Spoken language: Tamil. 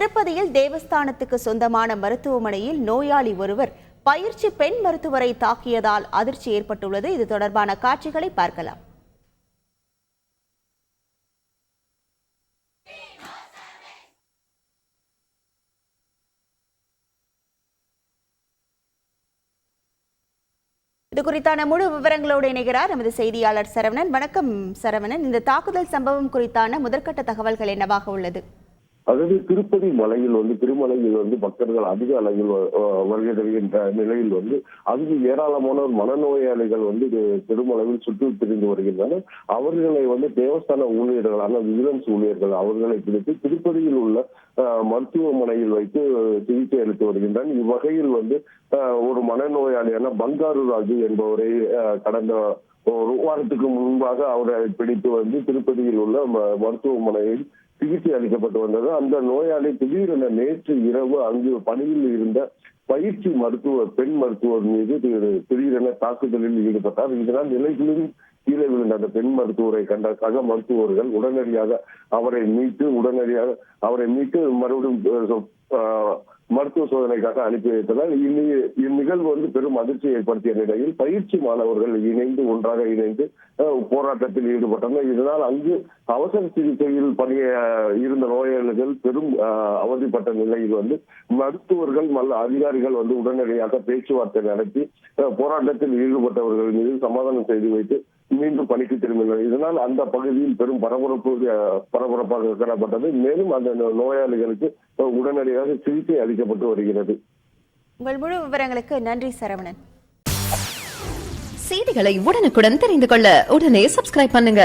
திருப்பதியில் தேவஸ்தானத்துக்கு சொந்தமான மருத்துவமனையில் நோயாளி ஒருவர் பயிற்சி பெண் மருத்துவரை தாக்கியதால் அதிர்ச்சி ஏற்பட்டுள்ளது. இது தொடர்பான காட்சிகளை பார்க்கலாம். இது குறித்தான முழு விவரங்களோடு இணைகிறார் நமது செய்தியாளர் சரவணன். வணக்கம் சரவணன். இந்த தாக்குதல் சம்பவம் குறித்தான முதற்கட்ட தகவல்கள் என்னவாக உள்ளது? அதாவது திருப்பதி மலையில் வந்து திருமலையில் வந்து பக்தர்கள் அதிக அளவில் வ- வருகை தருகின்ற நிலையில் வந்து அங்கு ஏராளமான மனநோயாளிகள் வந்து இது பெருமளவில் சுற்றி திரிந்து வருகின்றனர். அவர்களை வந்து தேவஸ்தான ஊழியர்களான விஜிலன்ஸ் ஊழியர்கள் அவர்களை பிடித்து திருப்பதியில் உள்ள மருத்துவமனையில் வைத்து சிகிச்சை அளித்து வருகின்றனர். இவ்வகையில் வந்து ஒரு மனநோயாளியான பங்காரு ராஜு என்பவரை கடந்த ஒரு வாரத்துக்கு முன்பாக அவரை பிடித்து வந்து திருப்பதியில் உள்ள ம- மருத்துவமனையில் சிகிச்சை அளிக்கப்பட்டு வந்தது. அந்த நோயாளி திடீரென நேற்று இரவு அங்கு பணியில் இருந்த பயிற்சி மருத்துவர் பெண் மருத்துவர் மீது திடீரென தாக்குதலில் ஈடுபட்டார். இதனால் நிலைகளில் கீழே விழுந்த அந்த பெண் மருத்துவரை கண்ட சக மருத்துவர்கள் உடனடியாக அவரை மீட்டு உடனடியாக அவரை மீட்டு மறுபடியும் மருத்துவ சோதனைக்காக அனுப்பி வைத்தனர் இந்நிகழ்வு வந்து பெரும் அதிர்ச்சி ஏற்படுத்திய நிலையில் பயிற்சி மாணவர்கள் இணைந்து ஒன்றாக இணைந்து போராட்டத்தில் ஈடுபட்டனர் இதனால் அங்கு அவசர சிகிச்சையில் பணிய இருந்த நோயாளிகள் பெரும் அவதிப்பட்ட நிலையில் வந்து மருத்துவர்கள் மல்ல அதிகாரிகள் வந்து உடனடியாக பேச்சுவார்த்தை நடத்தி போராட்டத்தில் ஈடுபட்டவர்கள் மீது சமாதானம் செய்து வைத்து மீண்டும் பணிக்கு திரும்பினர் இதனால் அந்த பகுதியில் பெரும் பரபரப்பு பரபரப்பாக காணப்பட்டது மேலும் அந்த நோயாளிகளுக்கு உடனடியாக சிகிச்சை அளிக்கப்பட்டு வருகிறது. உங்கள் முழு விவரங்களுக்கு நன்றி சரவணன். செய்திகளை உடனுக்குடன் தெரிந்து கொள்ள உடனே சப்ஸ்கிரைப் பண்ணுங்க.